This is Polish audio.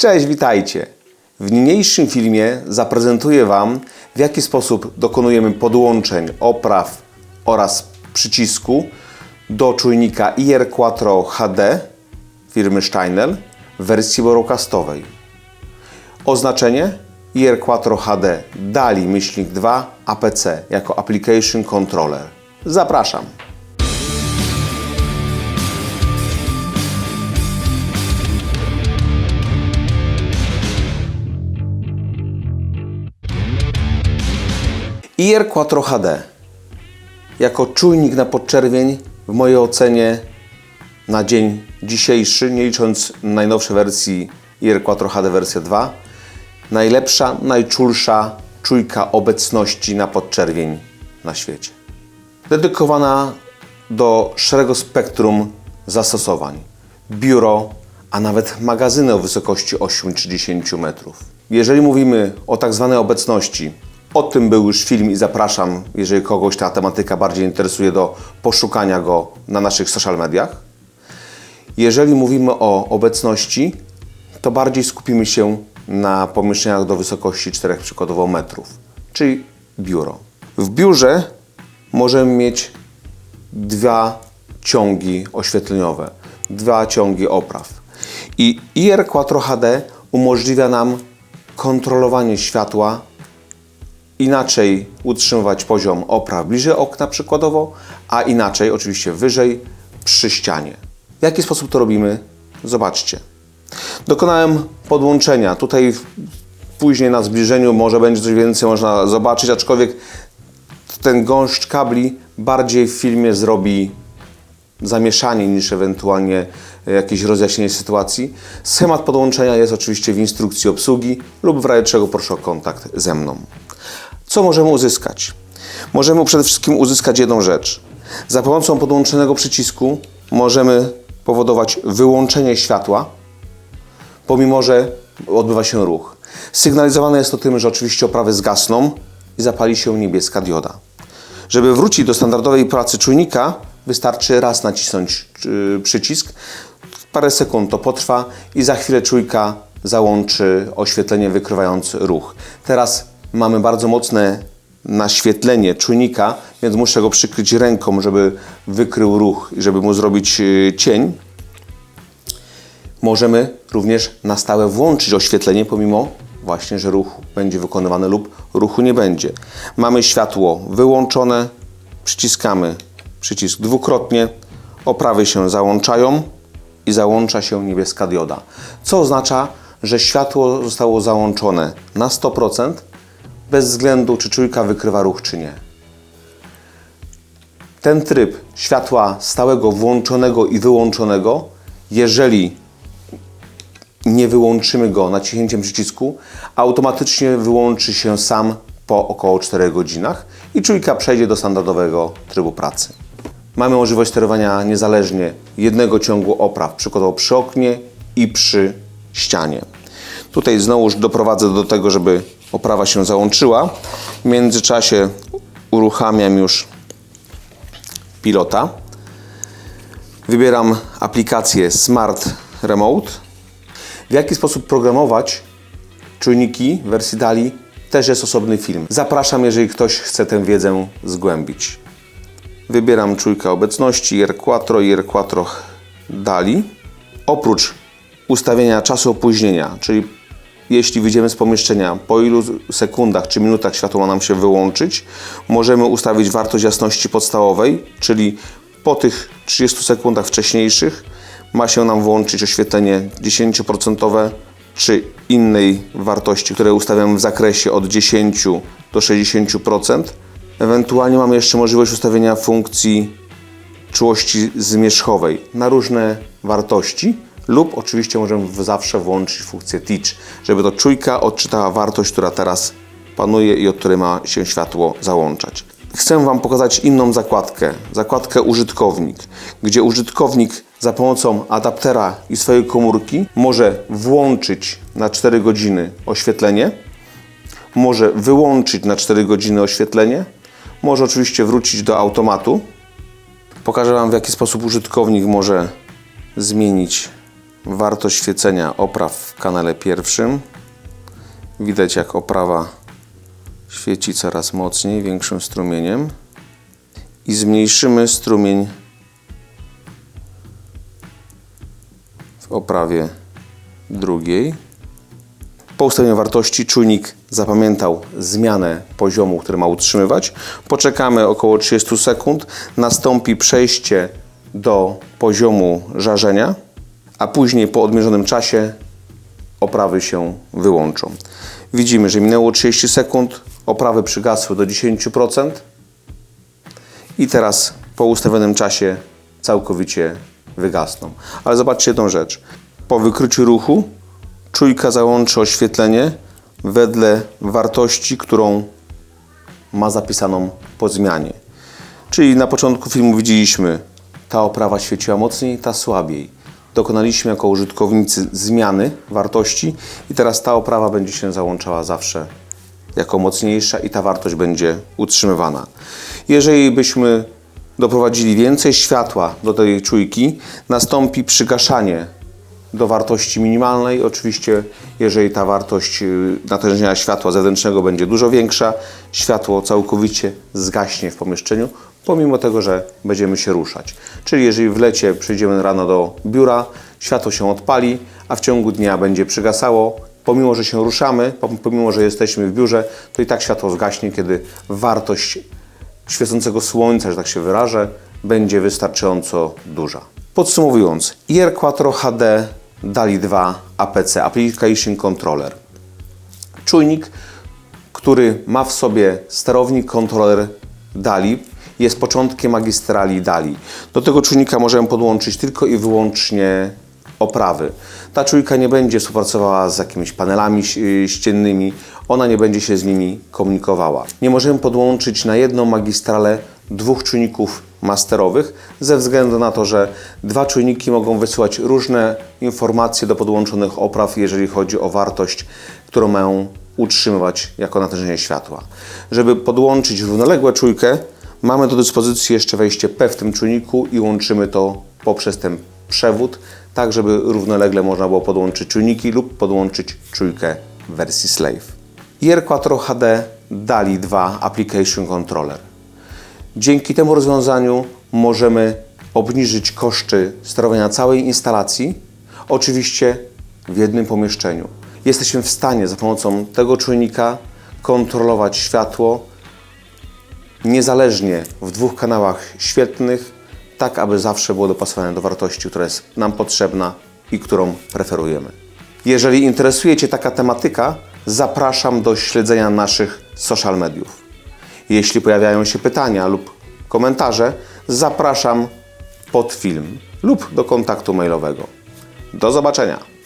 Cześć, witajcie! W niniejszym filmie zaprezentuję Wam, w jaki sposób dokonujemy podłączeń, opraw oraz przycisku do czujnika IR Quattro HD firmy Steinel w wersji broadcastowej. Oznaczenie IR Quattro HD DALI myślnik 2 APC jako Application Controller. Zapraszam! IR Quattro HD jako czujnik na podczerwień w mojej ocenie na dzień dzisiejszy, nie licząc najnowszej wersji IR Quattro HD wersja 2, najlepsza, najczulsza czujka obecności na podczerwień na świecie. Dedykowana do szeregu spektrum zastosowań. Biuro, a nawet magazyny o wysokości 8 czy 10 metrów. Jeżeli mówimy o tak zwanej obecności, o tym był już film i zapraszam, jeżeli kogoś ta tematyka bardziej interesuje, do poszukania go na naszych social mediach. Jeżeli mówimy o obecności, to bardziej skupimy się na pomieszczeniach do wysokości 4 przykładowo metrów, czyli biuro. W biurze możemy mieć dwa ciągi oświetleniowe, dwa ciągi opraw. I IR Quattro HD umożliwia nam kontrolowanie światła, inaczej utrzymywać poziom opraw bliżej okna przykładowo, a inaczej oczywiście wyżej przy ścianie. W jaki sposób to robimy? Zobaczcie. Dokonałem podłączenia. Tutaj później na zbliżeniu może będzie coś więcej można zobaczyć, aczkolwiek ten gąszcz kabli bardziej w filmie zrobi zamieszanie niż ewentualnie jakieś rozjaśnienie sytuacji. Schemat podłączenia jest oczywiście w instrukcji obsługi lub w razie czego proszę o kontakt ze mną. Co możemy uzyskać? Możemy przede wszystkim uzyskać jedną rzecz. Za pomocą podłączonego przycisku możemy powodować wyłączenie światła, pomimo że odbywa się ruch. Sygnalizowane jest to tym, że oczywiście oprawy zgasną i zapali się niebieska dioda. Żeby wrócić do standardowej pracy czujnika, wystarczy raz nacisnąć yy, przycisk, parę sekund to potrwa i za chwilę czujka załączy oświetlenie wykrywając ruch. Teraz mamy bardzo mocne naświetlenie czujnika, więc muszę go przykryć ręką, żeby wykrył ruch i żeby mu zrobić yy, cień. Możemy również na stałe włączyć oświetlenie, pomimo właśnie, że ruch będzie wykonywany lub ruchu nie będzie. Mamy światło wyłączone, przyciskamy przycisk dwukrotnie, oprawy się załączają i załącza się niebieska dioda, co oznacza, że światło zostało załączone na 100% bez względu czy czujka wykrywa ruch czy nie. Ten tryb światła stałego włączonego i wyłączonego, jeżeli nie wyłączymy go naciśnięciem przycisku, automatycznie wyłączy się sam po około 4 godzinach i czujka przejdzie do standardowego trybu pracy. Mamy możliwość sterowania niezależnie jednego ciągu opraw, przykładowo przy oknie i przy ścianie. Tutaj znowuż doprowadzę do tego, żeby oprawa się załączyła. W międzyczasie uruchamiam już pilota. Wybieram aplikację Smart Remote. W jaki sposób programować czujniki wersji DALI też jest osobny film. Zapraszam, jeżeli ktoś chce tę wiedzę zgłębić. Wybieram czujkę obecności R4 i R4 DALI. Oprócz ustawienia czasu opóźnienia, czyli jeśli wyjdziemy z pomieszczenia, po ilu sekundach czy minutach światło ma nam się wyłączyć, możemy ustawić wartość jasności podstawowej, czyli po tych 30 sekundach wcześniejszych ma się nam włączyć oświetlenie 10% czy innej wartości, które ustawiamy w zakresie od 10 do 60%. Ewentualnie mamy jeszcze możliwość ustawienia funkcji czułości zmierzchowej na różne wartości lub oczywiście możemy zawsze włączyć funkcję Teach, żeby to czujka odczytała wartość, która teraz panuje i od której ma się światło załączać. Chcę Wam pokazać inną zakładkę, zakładkę użytkownik, gdzie użytkownik za pomocą adaptera i swojej komórki może włączyć na 4 godziny oświetlenie, może wyłączyć na 4 godziny oświetlenie, może oczywiście wrócić do automatu. Pokażę Wam w jaki sposób użytkownik może zmienić wartość świecenia opraw w kanale pierwszym. Widać jak oprawa świeci coraz mocniej, większym strumieniem. I zmniejszymy strumień w oprawie drugiej. Po ustawieniu wartości czujnik zapamiętał zmianę poziomu, który ma utrzymywać. Poczekamy około 30 sekund. Nastąpi przejście do poziomu żarzenia, a później po odmierzonym czasie oprawy się wyłączą. Widzimy, że minęło 30 sekund, oprawy przygasły do 10% i teraz po ustawionym czasie całkowicie wygasną. Ale zobaczcie jedną rzecz. Po wykryciu ruchu czujka załączy oświetlenie wedle wartości, którą ma zapisaną po zmianie. Czyli na początku filmu widzieliśmy, ta oprawa świeciła mocniej, ta słabiej. Dokonaliśmy jako użytkownicy zmiany wartości i teraz ta oprawa będzie się załączała zawsze jako mocniejsza i ta wartość będzie utrzymywana. Jeżeli byśmy doprowadzili więcej światła do tej czujki, nastąpi przygaszanie do wartości minimalnej. Oczywiście, jeżeli ta wartość y, natężenia światła zewnętrznego będzie dużo większa, światło całkowicie zgaśnie w pomieszczeniu, pomimo tego, że będziemy się ruszać. Czyli jeżeli w lecie przyjdziemy rano do biura, światło się odpali, a w ciągu dnia będzie przygasało, pomimo, że się ruszamy, pom- pomimo, że jesteśmy w biurze, to i tak światło zgaśnie, kiedy wartość świecącego słońca, że tak się wyrażę, będzie wystarczająco duża. Podsumowując, IR4 HD DALI 2 APC Application Controller. Czujnik, który ma w sobie sterownik kontroler DALI, jest początkiem magistrali DALI. Do tego czujnika możemy podłączyć tylko i wyłącznie oprawy. Ta czujka nie będzie współpracowała z jakimiś panelami ściennymi, ona nie będzie się z nimi komunikowała. Nie możemy podłączyć na jedną magistralę dwóch czujników masterowych ze względu na to, że dwa czujniki mogą wysyłać różne informacje do podłączonych opraw, jeżeli chodzi o wartość, którą mają utrzymywać jako natężenie światła. Żeby podłączyć równoległe czujkę, mamy do dyspozycji jeszcze wejście P w tym czujniku i łączymy to poprzez ten przewód, tak żeby równolegle można było podłączyć czujniki lub podłączyć czujkę w wersji Slave. IR4 HD DALI 2 Application Controller. Dzięki temu rozwiązaniu możemy obniżyć koszty sterowania całej instalacji, oczywiście w jednym pomieszczeniu. Jesteśmy w stanie za pomocą tego czujnika kontrolować światło niezależnie w dwóch kanałach świetnych, tak aby zawsze było dopasowane do wartości, która jest nam potrzebna i którą preferujemy. Jeżeli interesuje Cię taka tematyka, zapraszam do śledzenia naszych social mediów. Jeśli pojawiają się pytania lub komentarze, zapraszam pod film lub do kontaktu mailowego. Do zobaczenia!